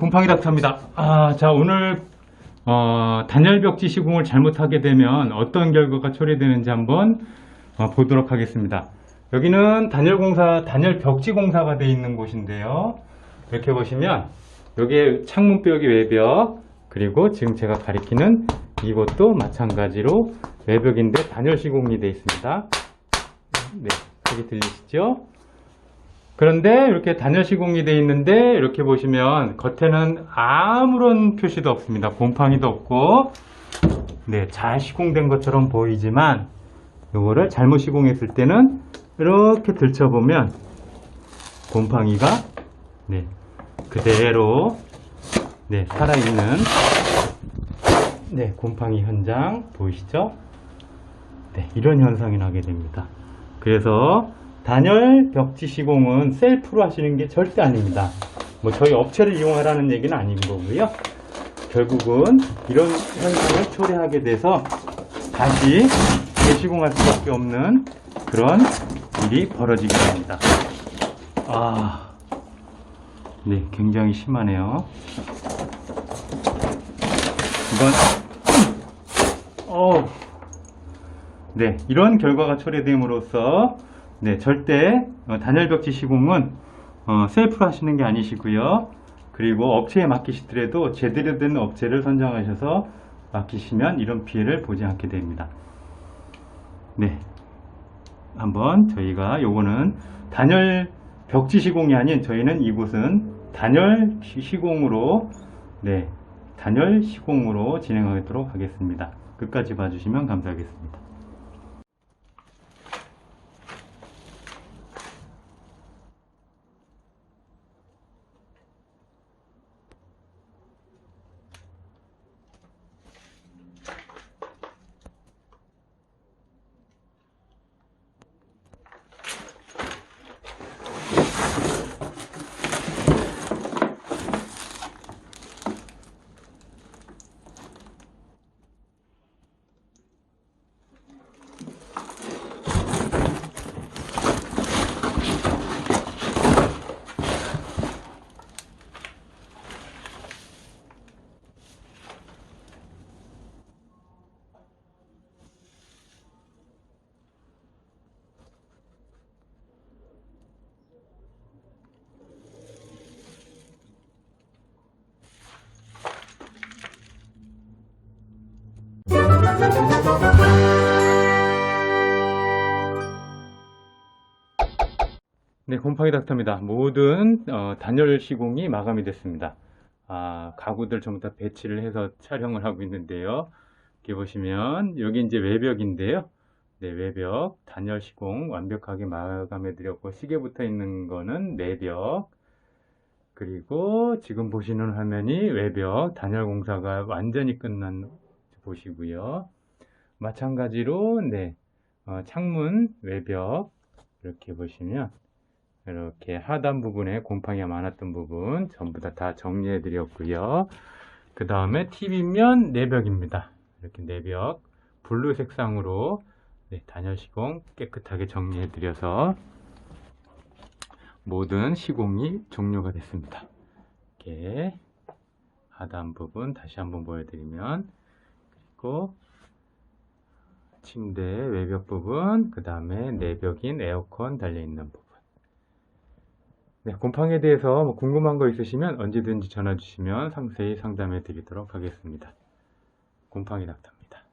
곰팡이 닥터입니다. 아, 자, 오늘, 어, 단열 벽지 시공을 잘못하게 되면 어떤 결과가 초래되는지 한번 어, 보도록 하겠습니다. 여기는 단열 공사, 단열 벽지 공사가 되어 있는 곳인데요. 이렇게 보시면, 여기에 창문벽이 외벽, 그리고 지금 제가 가리키는 이것도 마찬가지로 외벽인데 단열 시공이 되어 있습니다. 네, 여기 들리시죠? 그런데 이렇게 단열 시공이 되어 있는데 이렇게 보시면 겉에는 아무런 표시도 없습니다. 곰팡이도 없고 네, 잘 시공된 것처럼 보이지만 이거를 잘못 시공했을 때는 이렇게 들춰보면 곰팡이가 네, 그대로 네, 살아있는 네, 곰팡이 현장 보이시죠? 네, 이런 현상이 나게 됩니다. 그래서 단열 벽지 시공은 셀프로 하시는 게 절대 아닙니다. 뭐 저희 업체를 이용하라는 얘기는 아닌 거고요. 결국은 이런 현상을 초래하게 돼서 다시 재시공할 수밖에 없는 그런 일이 벌어지게 됩니다. 아, 네, 굉장히 심하네요. 이건, 어, 네, 이런 결과가 초래됨으로써 네, 절대 어, 단열 벽지 시공은 어, 셀프로 하시는 게 아니시고요. 그리고 업체에 맡기시더라도 제대로 된 업체를 선정하셔서 맡기시면 이런 피해를 보지 않게 됩니다. 네, 한번 저희가 요거는 단열 벽지 시공이 아닌 저희는 이곳은 단열 시- 시공으로 네, 단열 시공으로 진행하도록 하겠습니다. 끝까지 봐주시면 감사하겠습니다. 네, 곰팡이 닥터입니다. 모든 어, 단열 시공이 마감이 됐습니다. 아, 가구들 전부 다 배치를 해서 촬영을 하고 있는데요. 이렇게 보시면 여기 이제 외벽인데요. 네, 외벽 단열 시공 완벽하게 마감해 드렸고 시계 붙어 있는 거는 내벽 그리고 지금 보시는 화면이 외벽 단열 공사가 완전히 끝난 보시고요. 마찬가지로 네, 어, 창문 외벽 이렇게 보시면 이렇게 하단 부분에 곰팡이가 많았던 부분 전부 다 다 정리해 드렸고요. 그 다음에 TV면 내벽입니다. 이렇게 내벽 블루 색상으로 네, 단열 시공 깨끗하게 정리해 드려서 모든 시공이 종료가 됐습니다. 이렇게 하단 부분 다시 한번 보여드리면 있고 침대 외벽 부분 그 다음에 내벽인 에어컨 달려있는 부분 네, 곰팡이에 대해서 뭐 궁금한 거 있으시면 언제든지 전화 주시면 상세히 상담해 드리도록 하겠습니다. 곰팡이 낙타입니다.